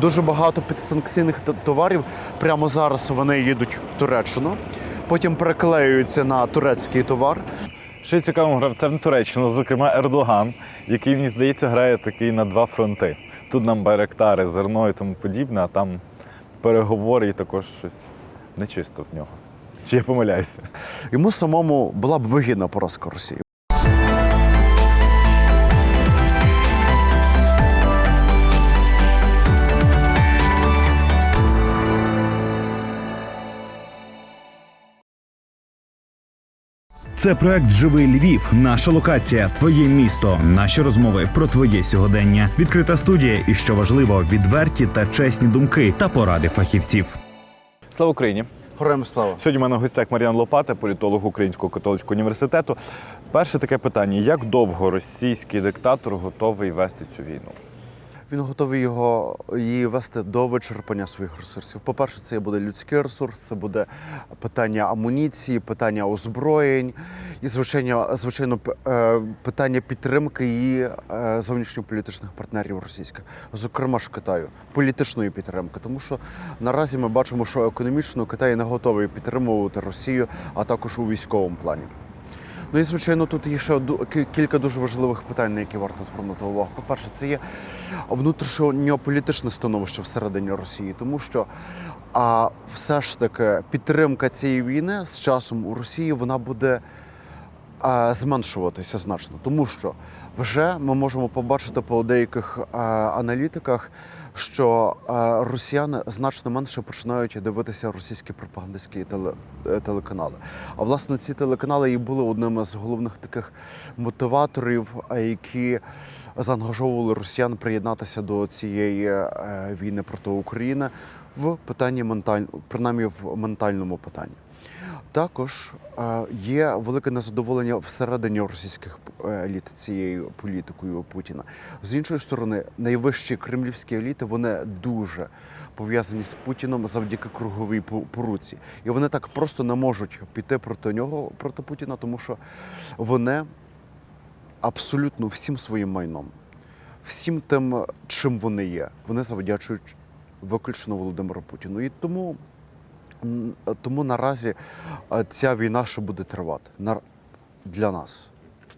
дуже багато підсанкційних товарів прямо зараз вони їдуть в Туреччину, потім переклеюються на турецький товар. Ще цікавим гравцем Туреччину, зокрема Ердоган, який, мені здається, грає такий на два фронти. Тут нам байректари, зерно і тому подібне, а там переговори і також щось нечисто в нього. Чи я помиляюся? Йому самому була б вигідна поразка Росії. Це проект Живий Львів. Наша локація, твоє місто, наші розмови про твоє сьогодення. Відкрита студія і що важливо, відверті та чесні думки та поради фахівців. Слава Україні! Героям слава! Сьогодні в мене в гостях Мар'ян Лопата, політолог Українського католицького університету. Перше таке питання: як довго російський диктатор готовий вести цю війну? Він готовий його її вести до вичерпання своїх ресурсів. По-перше, це буде людський ресурс, це буде питання амуніції, питання озброєнь і звичайно, звичайно, е, питання підтримки її е, зовнішньополітичних партнерів російських, зокрема ж Китаю, політичної підтримки. Тому що наразі ми бачимо, що економічно Китай не готовий підтримувати Росію, а також у військовому плані. Ну і звичайно, тут є ще кілька дуже важливих питань, на які варто звернути увагу. По-перше, це є внутрішньополітичне становище всередині Росії, тому що а, все ж таки підтримка цієї війни з часом у Росії вона буде зменшуватися значно, тому що вже ми можемо побачити по деяких аналітиках, що росіяни значно менше починають дивитися російські пропагандистські е, телеканали. А власне ці телеканали і були одним з головних таких мотиваторів, які заангажовували росіян приєднатися до цієї е, війни проти України в питанні менталь... принаймні в ментальному питанні. Також є велике незадоволення всередині російських е, еліт цією політикою Путіна. З іншої сторони, найвищі кремлівські еліти вони дуже пов'язані з Путіном завдяки круговій поруці. І вони так просто не можуть піти проти нього, проти Путіна, тому що вони абсолютно всім своїм майном, всім тим, чим вони є, вони завдячують виключно Володимиру Путіну. І тому Тому наразі е, ця війна ще буде тривати для нас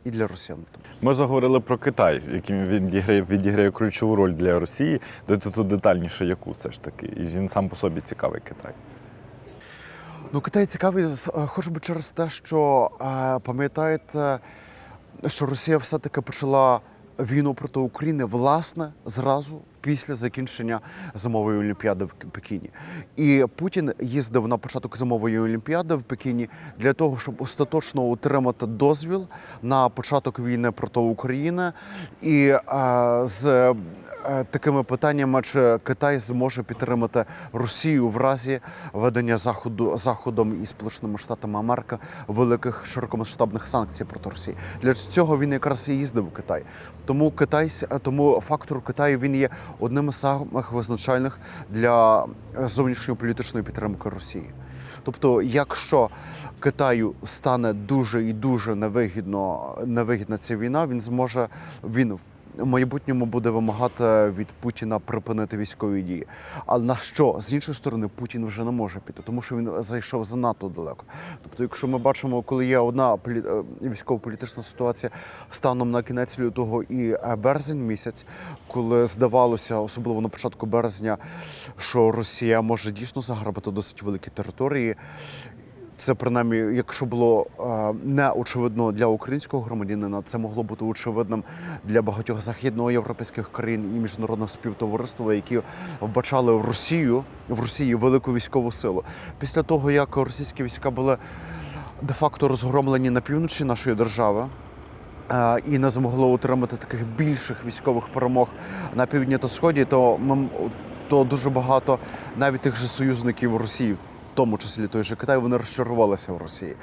і для росіян. Ми заговорили про Китай, яким він відіграє, відіграє ключову роль для Росії. Дайте тут детальніше, яку все ж таки. І він сам по собі цікавий Китай. Ну, Китай цікавий, е, хоч би через те, що е, пам'ятаєте, що Росія все-таки почала війну проти України власне зразу після закінчення зимової олімпіади в Пекіні. І Путін їздив на початок зимової олімпіади в Пекіні для того, щоб остаточно отримати дозвіл на початок війни проти України і е, з такими питаннями, чи Китай зможе підтримати Росію в разі ведення заходу заходом і Сполученими Штатами Америки великих широкомасштабних санкцій проти Росії. Для цього він якраз і їздив в Китай. Тому Китай, тому фактор Китаю він є одним із самих визначальних для зовнішньої політичної підтримки Росії. Тобто, якщо Китаю стане дуже і дуже невигідно невигідна ця війна, він зможе він в майбутньому буде вимагати від Путіна припинити військові дії. Але на що з іншої сторони Путін вже не може піти, тому що він зайшов занадто далеко. Тобто, якщо ми бачимо, коли є одна е, військово-політична ситуація станом на кінець лютого і е, березень місяць, коли здавалося, особливо на початку березня, що Росія може дійсно заграбити досить великі території. Це принаймні, якщо було не очевидно для українського громадянина, це могло бути очевидним для багатьох західноєвропейських країн і міжнародних співтовариства, які вбачали в Росію в Росії велику військову силу. Після того, як російські війська були де-факто розгромлені на півночі нашої держави. І не змогли отримати таких більших військових перемог на півдні та сході, то то дуже багато навіть тих же союзників Росії, тому числі той же Китай, вони розчарувалися в Росії.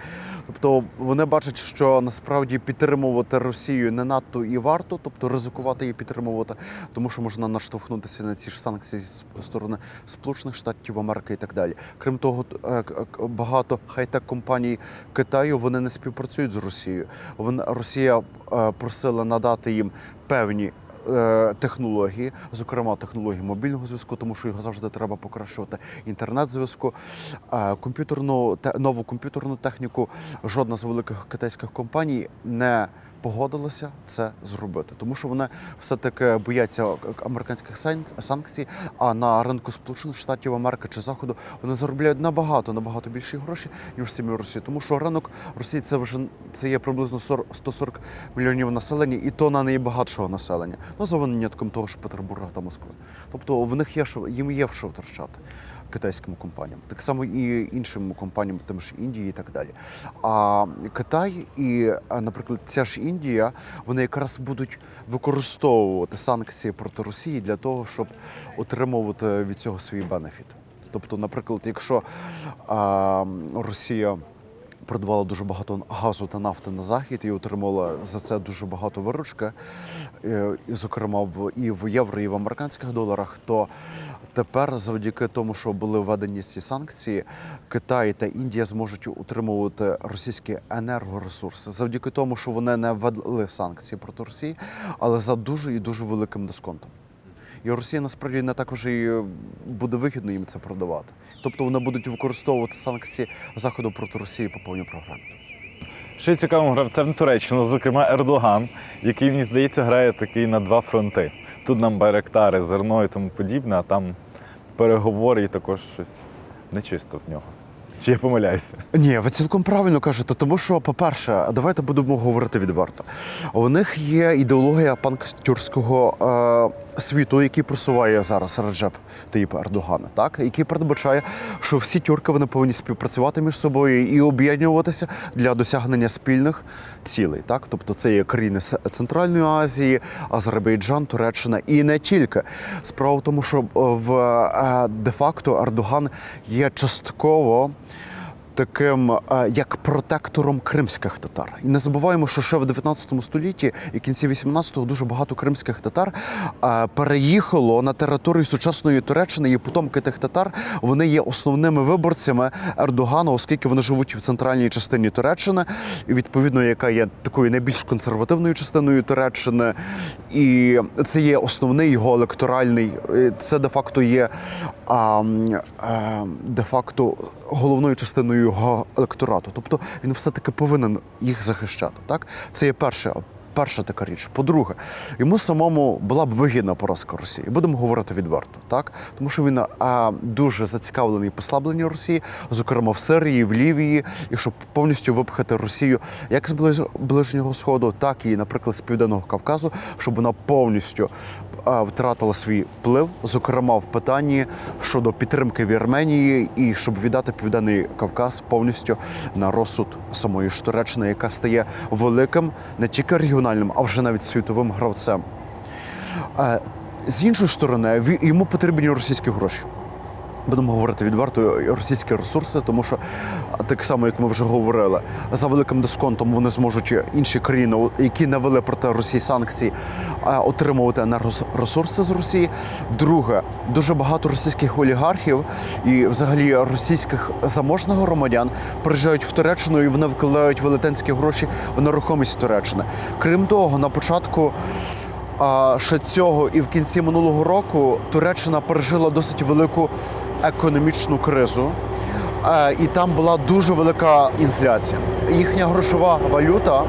Тобто вони бачать, що насправді підтримувати Росію не надто і варто, тобто ризикувати її підтримувати, тому що можна наштовхнутися на ці ж санкції з сторони Сполучених Штатів Америки і так далі. Крім того, е, багато хай-тек компаній Китаю вони не співпрацюють з Росією. Росія е, просила надати їм певні технології, зокрема технології мобільного зв'язку, тому що його завжди треба покращувати. Інтернет-зв'язку, е, комп'ютерну те, нову комп'ютерну техніку. Жодна з великих китайських компаній не погодилася це зробити, тому що вони все-таки бояться американських сан- санкцій. А на ринку Сполучених Штатів Америки чи Заходу вони заробляють набагато набагато більші гроші ніж самі Росії. Тому що ринок Росії це вже це є приблизно 40 140 мільйонів населення, і то на найбагатшого населення. Ну за винятком того ж Петербурга та Москви. Тобто в них є що їм є що втрачати китайським компаніям, так само і іншим компаніям, тим ж Індії і так далі. А Китай і, наприклад, ця ж Індія, вони якраз будуть використовувати санкції проти Росії для того, щоб отримувати від цього свій бенефіт. Тобто, наприклад, якщо а, Росія продавала дуже багато газу та нафти на захід і отримала за це дуже багато виручки, е, зокрема в і в євро, і в американських доларах, то тепер, завдяки тому, що були введені ці санкції, Китай та Індія зможуть утримувати російські енергоресурси завдяки тому, що вони не ввели санкції проти Росії, але за дуже і дуже великим дисконтом. І Росія насправді не так вже і буде вигідно їм це продавати. Тобто вони будуть використовувати санкції заходу проти Росії по повній програмі. Ще цікавим гравцем Туреччина, зокрема Ердоган, який, мені здається, грає такий на два фронти. Тут нам байректари, зерно і тому подібне, а там переговори і також щось нечисто в нього. Чи я помиляюся? Ні, ви цілком правильно кажете, тому що, по-перше, давайте будемо говорити відверто. У них є ідеологія панктюрського е, світу, який просуває зараз Раджеп Таїп Ердогана, так який передбачає, що всі тюрки вони повинні співпрацювати між собою і об'єднуватися для досягнення спільних цілей. Так, тобто це є країни Центральної Азії, Азербайджан, Туреччина і не тільки. Справа в тому, що е, в е, де-факто Ердоган є частково таким е, як протектором кримських татар. І не забуваємо, що ще в 19 столітті і кінці 18-го дуже багато кримських татар е, переїхало на територію сучасної Туреччини, і потомки тих татар вони є основними виборцями Ердогана, оскільки вони живуть в центральній частині Туреччини, і відповідно, яка є такою найбільш консервативною частиною Туреччини, і це є основний його електоральний. е, Це де-факто є а, м, е, де-факто головною частиною його електорату. Тобто він все-таки повинен їх захищати. Так? Це є перша, перша така річ. По-друге, йому самому була б вигідна поразка Росії. Будемо говорити відверто, так? Тому що він а, дуже зацікавлений послабленні Росії, зокрема в Сирії, в Лівії, і щоб повністю випхати Росію як з Ближ- Ближнього Сходу, так і, наприклад, з Південного Кавказу, щоб вона повністю втратила свій вплив, зокрема в питанні щодо підтримки Вірменії, і щоб віддати Південний Кавказ повністю на розсуд самої ж яка стає великим не тільки регіональним, а вже навіть світовим гравцем. Е, З іншої сторони, йому потрібні російські гроші. Будемо говорити відверто російські ресурси, тому що так само, як ми вже говорили, за великим дисконтом вони зможуть інші країни, які не вели проти Росії санкції, отримувати енергоресурси з Росії. Друге, дуже багато російських олігархів і взагалі російських заможних громадян приїжджають в Туреччину і вони вкладають велетенські гроші в нерухомість Туреччини. Крім того, на початку. А ще цього і в кінці минулого року Туреччина пережила досить велику економічну кризу. Е, І там була дуже велика інфляція. Їхня грошова валюта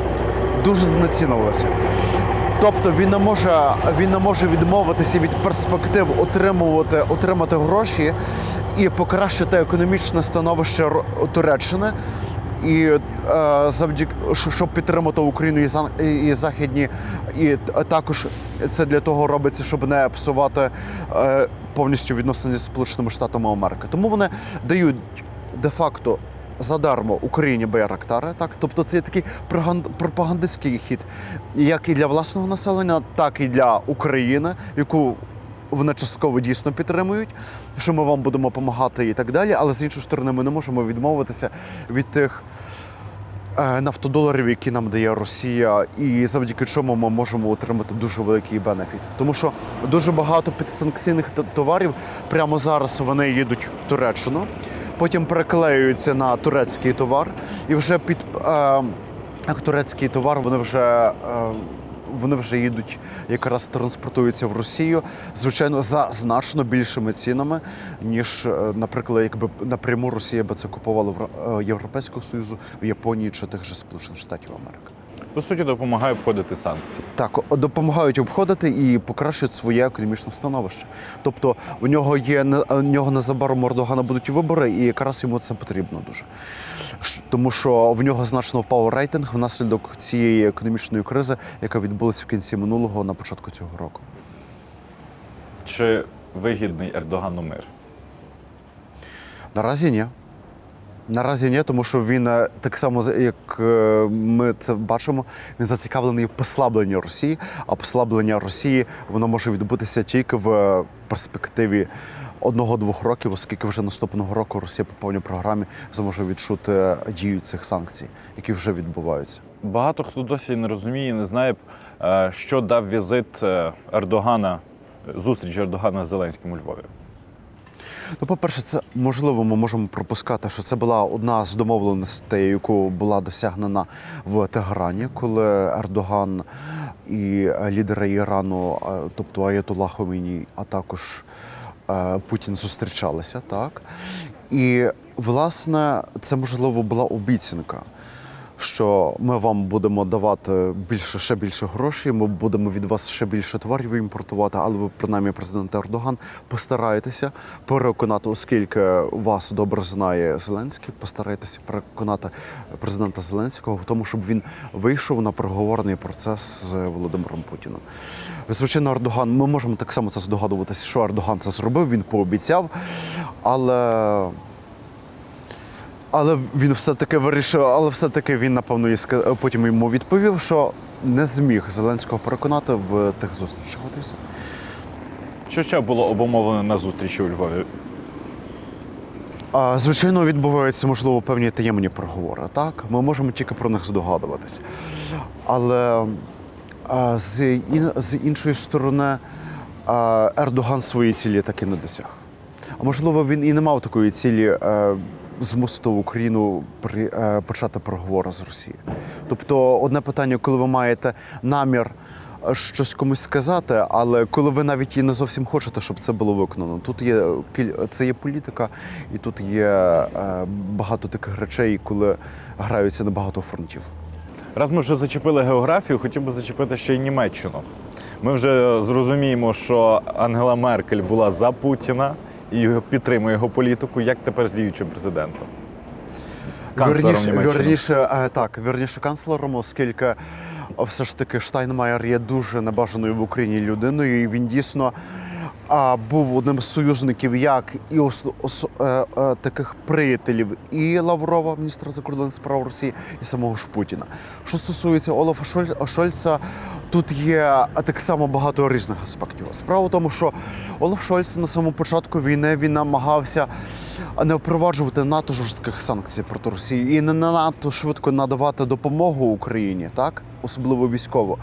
дуже знецінилася. Тобто він не може, він не може відмовитися від перспектив отримувати, отримати гроші і покращити економічне становище Туреччини. І е, завдяки щоб підтримати Україну і, за- і західні, і також це для того робиться, щоб не псувати е, повністю відносини зі Сполученими Штатами Америки. Тому вони дають де-факто задармо Україні Байрактари. Так, тобто це є такий пропагандистський хід, як і для власного населення, так і для України, яку вони частково дійсно підтримують, що ми вам будемо допомагати і так далі. Але з іншої сторони, ми не можемо відмовитися від тих. Е, Нафтодоларів, які нам дає Росія, і завдяки чому ми можемо отримати дуже великий бенефіт. Тому що дуже багато підсанкційних товарів прямо зараз вони їдуть в Туреччину, потім переклеюються на турецький товар, і вже під е, турецький товар вони вже е, вони вже їдуть, якраз транспортуються в Росію, звичайно, за значно більшими цінами, ніж, е, наприклад, якби напряму Росія би це купувала в е, Європейського Союзу, в Японії чи тих же Сполучених Штатів Америки. По суті, допомагає обходити санкції. Так, допомагають обходити і покращують своє економічне становище. Тобто в нього є в нього незабаром у Ердогана будуть вибори, і якраз йому це потрібно дуже. Тому що в нього значно впав рейтинг внаслідок цієї економічної кризи, яка відбулася в кінці минулого на початку цього року. Чи вигідний Ердогану мир? Наразі ні. Наразі ні, тому що він е, так само, як е, ми це бачимо, він зацікавлений в послабленні Росії, а послаблення Росії воно може відбутися тільки в перспективі одного-двох років, оскільки вже наступного року Росія по повній програмі зможе відчути дію цих санкцій, які вже відбуваються. Багато хто досі не розуміє, не знає, е, що дав візит е, Ердогана, зустріч Ердогана з Зеленським у Львові. Ну, по-перше, це можливо, ми можемо пропускати, що це була одна з домовленостей, яку була досягнена в Тегерані, коли Ердоган і е, лідери Ірану, е, тобто Аятула Хоміні, а також е, Путін зустрічалися, так. І власне це можливо була обіцянка. Що ми вам будемо давати більше ще більше грошей, ми будемо від вас ще більше товарів імпортувати, але ви, принаймні, президент Ердоган, постарайтеся переконати, оскільки вас добре знає Зеленський, постарайтеся переконати президента Зеленського в тому, щоб він вийшов на переговорний процес з Володимиром Путіним. Звичайно, Ердоган, ми можемо так само це здогадуватися, що Ердоган це зробив, він пообіцяв, але. Але він все-таки вирішив, але все-таки він, напевно, і потім йому відповів, що не зміг Зеленського переконати в тих зустрічах. От і все. Що ще було обумовлено на зустрічі у Львові? А, звичайно, відбуваються, можливо, певні таємні переговори. Так, ми можемо тільки про них здогадуватися. Але а, з, ін- з іншої сторони, а, Ердоган свої цілі таки не досяг. А можливо, він і не мав такої цілі змусити Україну при, е, почати переговори з Росією. Тобто, одне питання, коли ви маєте намір е, щось комусь сказати, але коли ви навіть і не зовсім хочете, щоб це було виконано. Тут є це є політика, і тут є е, багато таких речей, коли граються на багато фронтів. Раз ми вже зачепили географію, хотів би зачепити ще й Німеччину. Ми вже зрозуміємо, що Ангела Меркель була за Путіна і підтримує його політику, як тепер з діючим президентом. Німеччини. вірніше, е, так, вірніше канцлером, оскільки е, все ж таки Штайнмаєр є дуже небажаною в Україні людиною, і він дійсно а, був одним з союзників, як і ос, ос- е, е, таких приятелів і Лаврова, міністра закордонних справ Росії, і самого ж Путіна. Що стосується Олафа Шоль- Шольца, тут є так само багато різних аспектів. Справа в тому, що Олаф Шольц на самому початку війни він намагався не впроваджувати надто жорстких санкцій проти Росії і не надто швидко надавати допомогу Україні, так особливо військово.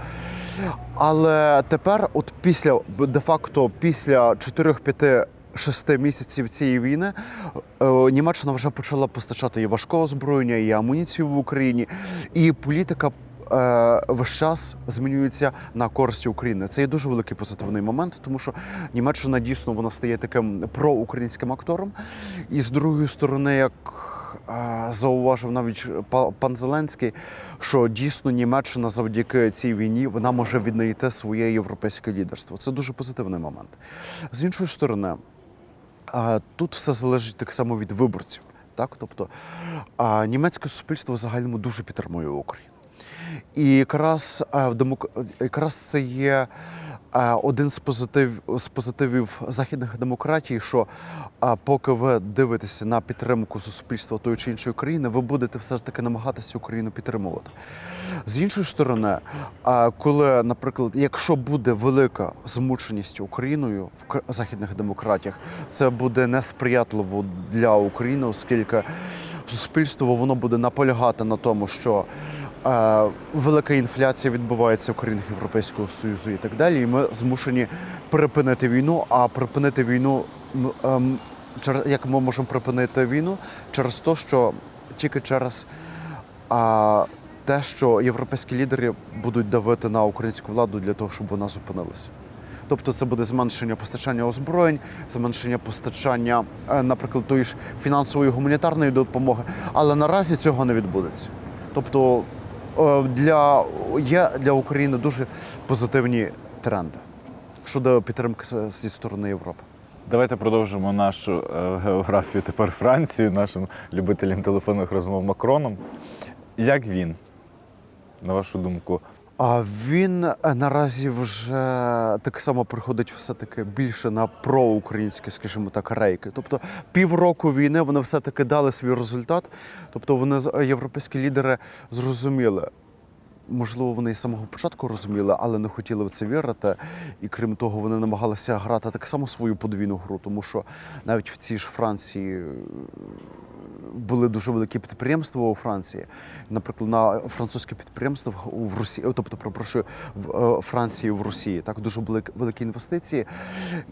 Але тепер, от після де-факто, після 4-5-6 місяців цієї війни, е, Німеччина вже почала постачати і важкого озброєння, і амуніцію в Україні, і політика. Е, Весь час змінюється на користь України. Це є дуже великий позитивний момент, тому що Німеччина дійсно вона стає таким проукраїнським актором. І з другої сторони, як е, зауважив навіть па- пан Зеленський, що дійсно Німеччина завдяки цій війні вона може віднайти своє європейське лідерство. Це дуже позитивний момент. З іншої сторони, Тут все залежить так само від виборців. Так? Тобто німецьке суспільство в загальному дуже підтримує Україну. І якраз, в демок... якраз це є один з, позитив... з позитивів західних демократій, що поки ви дивитеся на підтримку суспільства тої чи іншої країни, ви будете все ж таки намагатися Україну підтримувати. З іншої сторони, коли, наприклад, якщо буде велика змученість Україною в західних демократіях, це буде несприятливо для України, оскільки суспільство воно буде наполягати на тому, що е, велика інфляція відбувається в країнах Європейського Союзу і так далі. І ми змушені припинити війну, а припинити війну ем, як ми можемо припинити війну через те, що тільки через те, що європейські лідери будуть давити на українську владу для того, щоб вона зупинилася. Тобто це буде зменшення постачання озброєнь, зменшення постачання, е, наприклад, тої ж фінансової гуманітарної допомоги. Але наразі цього не відбудеться. Тобто для, є для України дуже позитивні тренди щодо підтримки зі сторони Європи. Давайте продовжимо нашу е, географію тепер Францію, нашим любителям телефонних розмов Макроном. Як він, на вашу думку, А він е, наразі вже так само приходить все-таки більше на проукраїнські, скажімо так, рейки. Тобто півроку війни вони все-таки дали свій результат. Тобто вони з- європейські лідери зрозуміли. Можливо, вони і з самого початку розуміли, але не хотіли в це вірити. І крім того, вони намагалися грати так само свою подвійну гру, тому що навіть в цій ж Франції е, були дуже великі підприємства у Франції. Наприклад, на французьких підприємствах в Росії, тобто, перепрошую, в е, Франції в Росії, так дуже були великі інвестиції.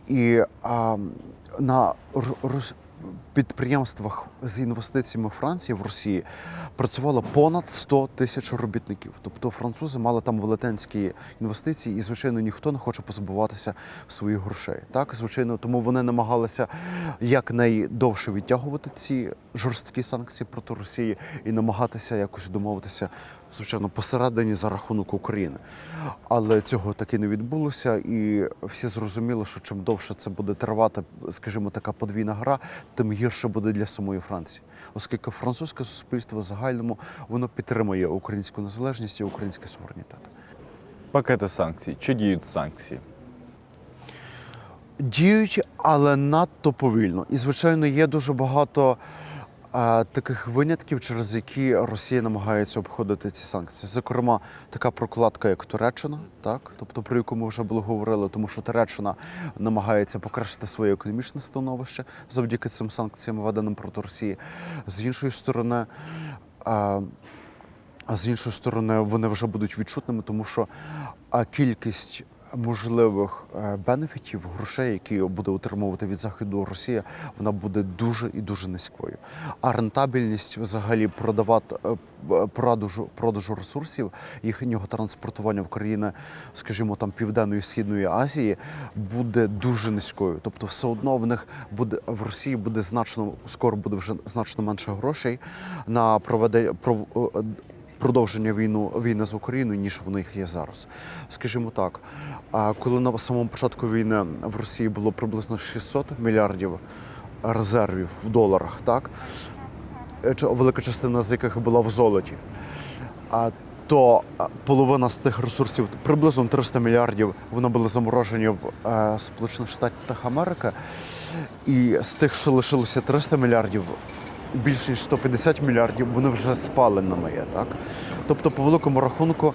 І а, на підприємствах з інвестиціями Франції в Росії працювало понад 100 тисяч робітників. Тобто французи мали там велетенські інвестиції, і звичайно ніхто не хоче позбуватися своїх грошей. Так, звичайно, тому вони намагалися якнайдовше відтягувати ці жорсткі санкції проти Росії і намагатися якось домовитися, звичайно, посередині за рахунок України. Але цього таки не відбулося, і всі зрозуміли, що чим довше це буде тривати, скажімо, така подвійна гра, тим гірше буде для самої Франції, оскільки французьке суспільство в загальному воно підтримує українську незалежність і український суверенітет. пакети санкцій? Чи діють санкції? Діють, але надто повільно. І, звичайно, є дуже багато таких винятків, через які Росія намагається обходити ці санкції. Зокрема, така прокладка, як Туреччина, так тобто про яку ми вже були говорили, тому що Туреччина намагається покращити своє економічне становище завдяки цим санкціям, введеним проти Росії. З іншої сторони. а з іншої сторони, вони вже будуть відчутними, тому що кількість можливих е, бенефітів, грошей, які буде отримувати від заходу Росія, вона буде дуже і дуже низькою. А рентабельність взагалі продавати е, продажу, продажу ресурсів, їхнього транспортування в країни, скажімо, там Південної Східної Азії, буде дуже низькою. Тобто, все одно в них буде в Росії буде значно скоро буде вже значно менше грошей на проведення пров, е, продовження війну війни з Україною, ніж в них є зараз. Скажімо так, коли на самому початку війни в Росії було приблизно 600 мільярдів резервів в доларах, так е, велика частина з яких була в золоті. А то половина з тих ресурсів, приблизно 300 мільярдів, вони були заморожені в е, Сполучених Штатах Америки. І з тих, що лишилося 300 мільярдів, більше ніж 150 мільярдів, вони вже спаленими є. Так? Тобто, по великому рахунку,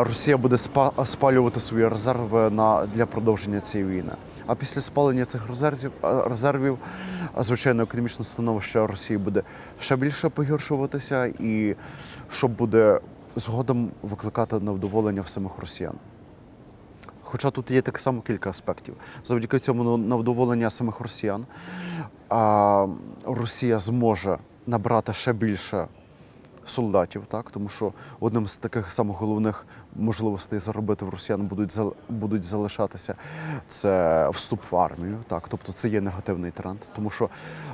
Росія буде спалювати свої резерви на, для продовження цієї війни. А після спалення цих резервів, резервів, звичайно, економічне становище Росії буде ще більше погіршуватися, і що буде згодом викликати невдоволення в самих росіян. Хоча тут є так само кілька аспектів. Завдяки цьому невдоволення самих росіян а, Росія зможе набрати ще більше солдатів, так? тому що одним з таких самих головних можливостей заробити в росіян будуть, будуть залишатися це вступ в армію. Так? Тобто це є негативний тренд, тому що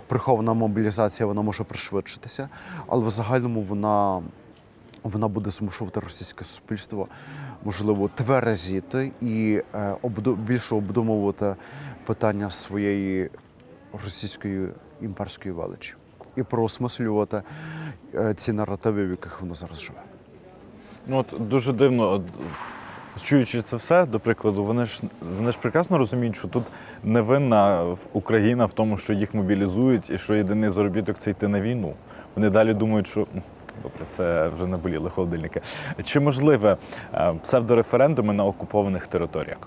прихована мобілізація вона може пришвидшитися, але в загальному вона вона буде змушувати російське суспільство, можливо, тверезіти і е, обду- більше обдумувати питання своєї російської імперської величі і проосмислювати е, ці наративи, в яких воно зараз живе. Ну от дуже дивно, чуючи це все, до прикладу, вони ж вони ж прекрасно розуміють, що тут не винна в- Україна в тому, що їх мобілізують, і що єдиний заробіток це йти на війну. Вони далі думають, що «М, добре, це вже наболіли холодильники. Чи можливе е, псевдореферендуми на окупованих територіях?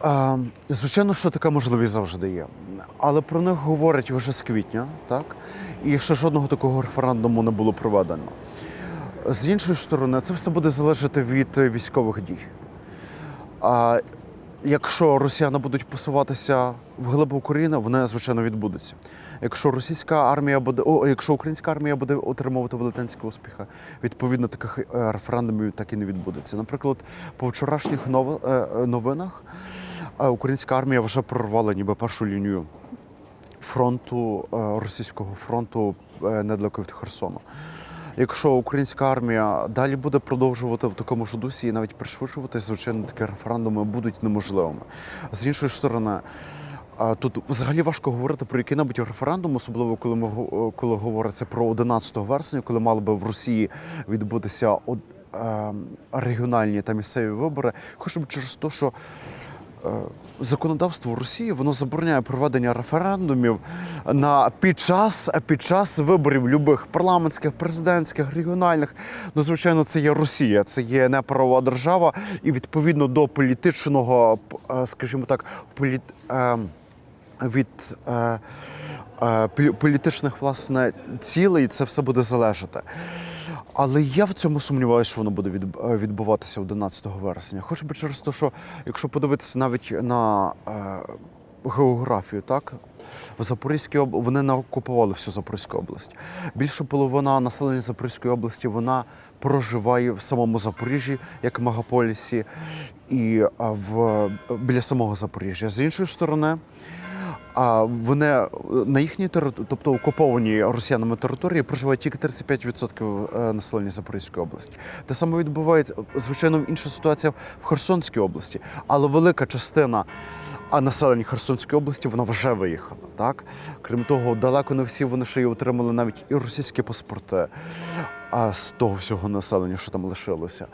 А, звичайно, що така можливість завжди є. Але про них говорять вже з квітня, так? І ще жодного такого референдуму не було проведено. З іншої сторони, це все буде залежати від е, військових дій. А, якщо росіяни будуть посуватися в глиб України, вони звичайно відбудуться. Якщо російська армія буде, о, якщо українська армія буде отримувати велетенські успіхи, відповідно таких е, референдумів так і не відбудеться. Наприклад, по вчорашніх е, е, новинах українська армія вже прорвала ніби першу лінію фронту російського фронту недалеко від Херсону. Якщо українська армія далі буде продовжувати в такому ж дусі і навіть пришвидшуватись, звичайно, такі референдуми будуть неможливими. З іншої сторони, тут взагалі важко говорити про який-небудь референдум, особливо коли ми коли говориться про 11 вересня, коли мали би в Росії відбутися од- е, регіональні та місцеві вибори, хоча б через те, що законодавство Росії воно забороняє проведення референдумів на під час під час виборів любих парламентських, президентських, регіональних. Ну, звичайно, це є Росія, це є не правова держава, і відповідно до політичного, е, скажімо так, політ. е, від е, е, політичних власне цілей це все буде залежати. Але я в цьому сумніваюся, що воно буде е, відбуватися 11 вересня. Хоч би через те, що якщо подивитися навіть на е, географію, так в Запорізькій об... вони не окупували всю Запорізьку область. Більше половина населення Запорізької області вона проживає в самому Запоріжжі, як мегаполісі, і в біля самого Запоріжжя. З іншої сторони. А вони е, на їхній території, тобто окупованій росіянами території, проживає тільки 35% е, населення Запорізької області. Те саме відбувається, звичайно, інша ситуація в Херсонській області, але велика частина а населення Херсонської області вона вже виїхала. Так крім того, далеко не всі вони ще й отримали навіть і російські паспорти а, з того всього населення, що там лишилося.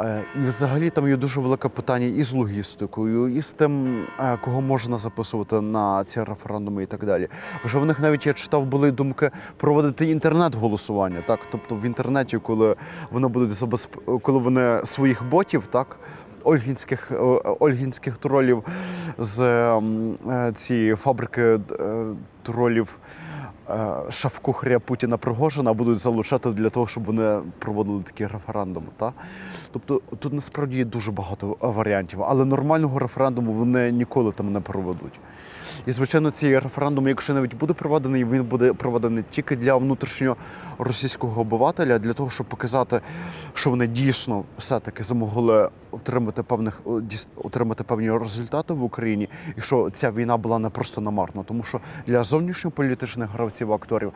Е, І взагалі там є дуже велике питання і з логістикою, і з тим, е, кого можна записувати на ці референдуми і так далі. Вже в них навіть я читав, були думки проводити інтернет-голосування. Так, тобто в інтернеті, коли вони будуть забезп... коли вони своїх ботів, так. Ольгінських, е, ольгінських тролів з е, цієї фабрики е, тролів шавкухаря Путіна Пригожина будуть залучати для того, щоб вони проводили такі референдуми. Та? Тобто тут насправді є дуже багато варіантів, але нормального референдуму вони ніколи там не проведуть. І, звичайно, цей референдум, якщо навіть буде проведений, він буде проведений тільки для внутрішнього російського обивателя, для того, щоб показати, що вони дійсно все-таки змогли отримати певних отримати певні результати в Україні, і що ця війна була не просто намарна, тому що для зовнішньополітичних гравців акторів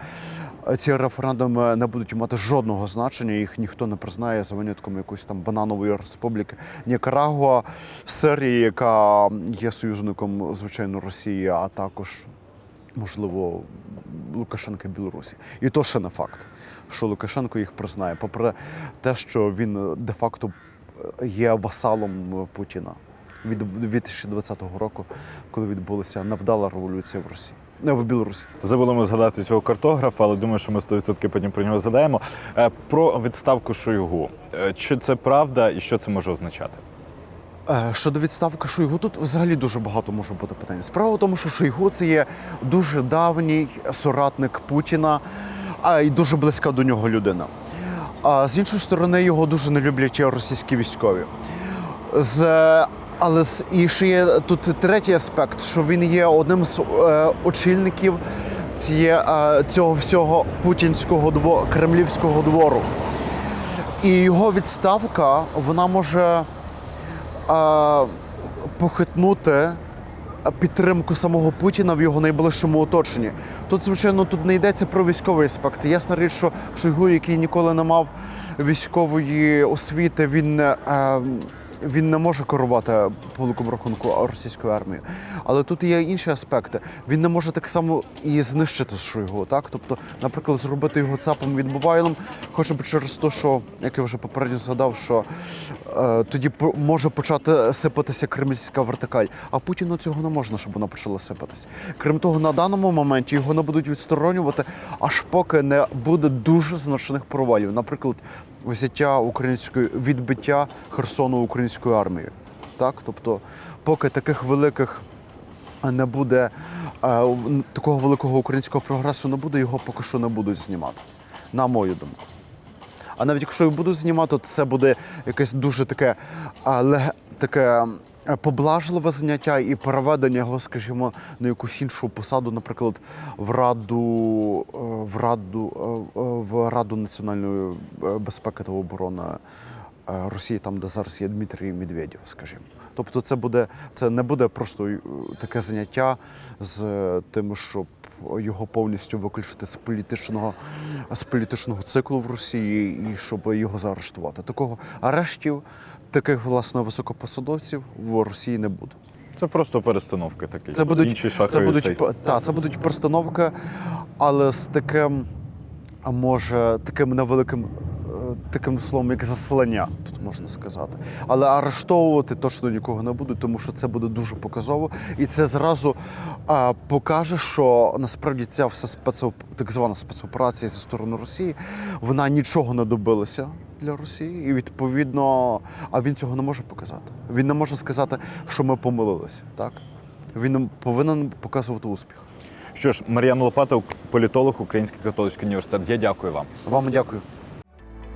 ці референдуми не будуть мати жодного значення, їх ніхто не признає за винятком якоїсь там бананової республіки Нікарагуа, Сирії, яка є союзником, звичайно, Росії, а також можливо, Лукашенка Білорусі. І то ще не факт, що Лукашенко їх признає, попри те, що він де-факто є васалом Путіна від 2020 року, коли відбулася невдала революція в Росії. Не в Білорусі. Забули ми згадати цього картографа, але думаю, що ми 100% потім про нього згадаємо. Е, Про відставку Шойгу. Е, Чи це правда і що це може означати? Е, Щодо відставки Шойгу, тут взагалі дуже багато може бути питань. Справа в тому, що Шойгу це є дуже давній соратник Путіна, а й дуже близька до нього людина. А з іншої сторони, його дуже не люблять російські військові. З, але ще є тут третій аспект, що він є одним з е, очільників ціє, е, цього всього путінського дво, кремлівського двору. І його відставка вона може е, похитнути підтримку самого Путіна в його найближчому оточенні. Тут, звичайно, тут не йдеться про військовий аспект. Ясна річ, що Шойгу, який ніколи не мав військової освіти, він він не може керувати по великому рахунку російською армією. Але тут є інші аспекти. Він не може так само і знищити Шойгу. Так? Тобто, наприклад, зробити його цапом відбувайлом, хоча б через те, що, як я вже попередньо згадав, що е, тоді може почати сипатися кремлівська вертикаль. А Путіну цього не можна, щоб вона почала сипатися. Крім того, на даному моменті його не будуть відсторонювати, аж поки не буде дуже значних провалів. Наприклад, взяття української відбиття Херсону українською армією. Так, тобто, поки таких великих не буде е, такого великого українського прогресу не буде, його поки що не будуть знімати. На мою думку. А навіть якщо і будуть знімати, то це буде якесь дуже таке, а, таке е, поблажливе заняття і переведення його, скажімо, на якусь іншу посаду, наприклад, в раду е, в раду е, е, в раду національної е, безпеки та оборони е, Росії, там де зараз є Дмитрій Медведєв, скажімо. Тобто, це буде це не буде просто е, таке заняття з е, тим, щоб його повністю виключити з політичного з політичного циклу в Росії і щоб його заарештувати. Такого арештів, таких власне високопосадовців в Росії не буде. Це просто перестановки такі. Це будуть Інший це будуть цей. та, це будуть постановки, але з таким, а може, таким невеликим. е, Таким словом, як заслання, тут можна сказати. Але арештовувати точно нікого не будуть, тому що це буде дуже показово. І це зразу а, покаже, що насправді ця вся спецоп... так звана спецоперація зі сторони Росії, вона нічого не добилася для Росії. І відповідно, а він цього не може показати. Він не може сказати, що ми помилилися. Так? Він повинен показувати успіх. Що ж, Мар'ян Лопата, політолог, Український католицький університет. Я дякую вам. Вам дякую.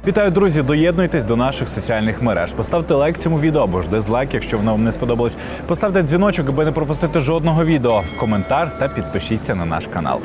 Вітаю, друзі! Доєднуйтесь до наших соціальних мереж. Поставте лайк цьому відео або ж дизлайк, якщо воно вам не сподобалось. Поставте дзвіночок, аби не пропустити жодного відео, коментар та підпишіться на наш канал.